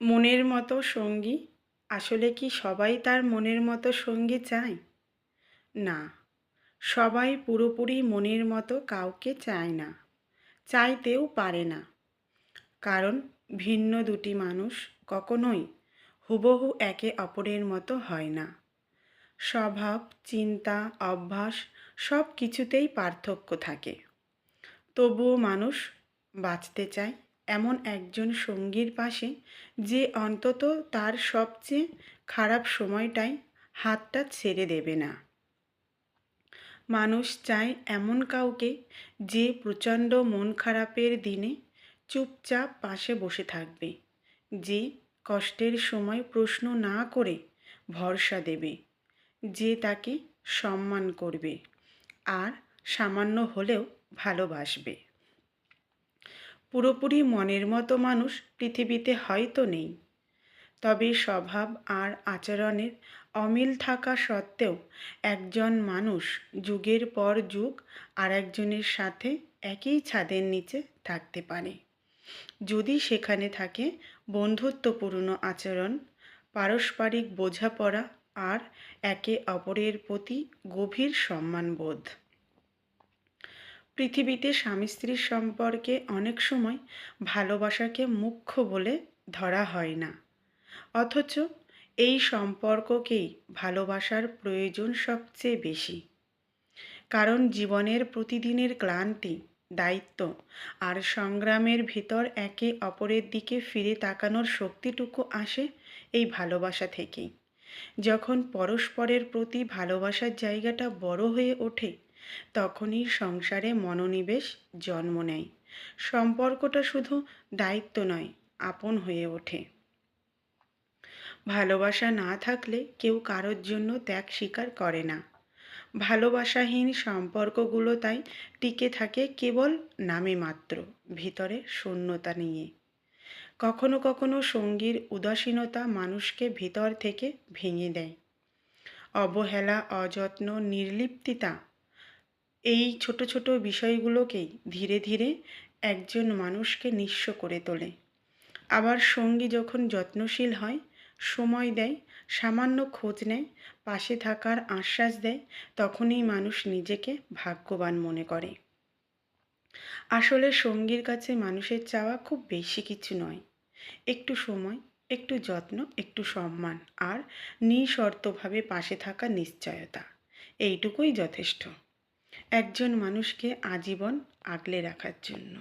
মনের মতো সঙ্গী? আসলে কি সবাই তার মনের মতো সঙ্গী চায়? না, সবাই পুরোপুরি মনের মতো কাউকে চায় না, চাইতেও পারে না। কারণ ভিন্ন দুটি মানুষ কখনোই হুবহু একে অপরের মতো হয় না। স্বভাব, চিন্তা, অভ্যাস সব কিছুতেই পার্থক্য থাকে। তবুও মানুষ বাঁচতে চায় এমন একজন সঙ্গীর পাশে যে অন্তত তার সবচেয়ে খারাপ সময়টাই হাতটা ছেড়ে দেবে না। মানুষ চায় এমন কাউকে যে প্রচণ্ড মন খারাপের দিনে চুপচাপ পাশে বসে থাকবে, যে কষ্টের সময় প্রশ্ন না করে ভরসা দেবে, যে তাকে সম্মান করবে, আর সামান্য হলেও ভালোবাসবে। পুরোপুরি মনের মতো মানুষ পৃথিবীতে হয়তো নেই। তবে স্বভাব আর আচরণের অমিল থাকা সত্ত্বেও একজন মানুষ যুগের পর যুগ আর একজনের সাথে একই ছাদের নিচে থাকতে পারে। যদি সেখানে থাকে বন্ধুত্বপূর্ণ আচরণ, পারস্পরিক বোঝাপড়া আর একে অপরের প্রতি গভীর সম্মানবোধ। পৃথিবীতে স্বামী স্ত্রীর সম্পর্কে অনেক সময় ভালোবাসাকে মুখ্য বলে ধরা হয় না। অথচ এই সম্পর্ককেই ভালোবাসার প্রয়োজন সবচেয়ে বেশি। কারণ জীবনের প্রতিদিনের ক্লান্তি, দায়িত্ব আর সংগ্রামের ভিতর একে অপরের দিকে ফিরে তাকানোর শক্তিটুকু আসে এই ভালোবাসা থেকেই। যখন পরস্পরের প্রতি ভালোবাসার জায়গাটা বড় হয়ে ওঠে তখনই সংসারে মনোনিবেশ, জন্ম নেয়। সম্পর্কটা শুধু দায়িত্ব নয়, আপন হয়ে ওঠে। ভালোবাসা না থাকলে কেউ কারোর জন্য ত্যাগ স্বীকার করে না। ভালোবাসাহীন সম্পর্কগুলো তাই টিকে থাকে কেবল নামে মাত্র, ভিতরে শূন্যতা নিয়ে। কখনো কখনো সঙ্গীর উদাসীনতা মানুষকে ভিতর থেকে ভেঙে দেয়। অবহেলা, অযত্ন, নির্লিপ্তিতা এই ছোট ছোট বিষয়গুলোকেই ধীরে ধীরে একজন মানুষকে নিঃস্ব করে তোলে। আবার সঙ্গী যখন যত্নশীল হয়, সময় দেয়, সামান্য খোঁজ নেয়, পাশে থাকার আশ্বাস দেয়, তখনই মানুষ নিজেকে ভাগ্যবান মনে করে। আসলে সঙ্গীর কাছে মানুষের চাওয়া খুব বেশি কিছু নয়। একটু সময়, একটু যত্ন, একটু সম্মান আর নিঃশর্তভাবে পাশে থাকা নিশ্চয়তা, এইটুকুই যথেষ্ট। একজন মানুষকে আজীবন আগলে রাখার জন্য।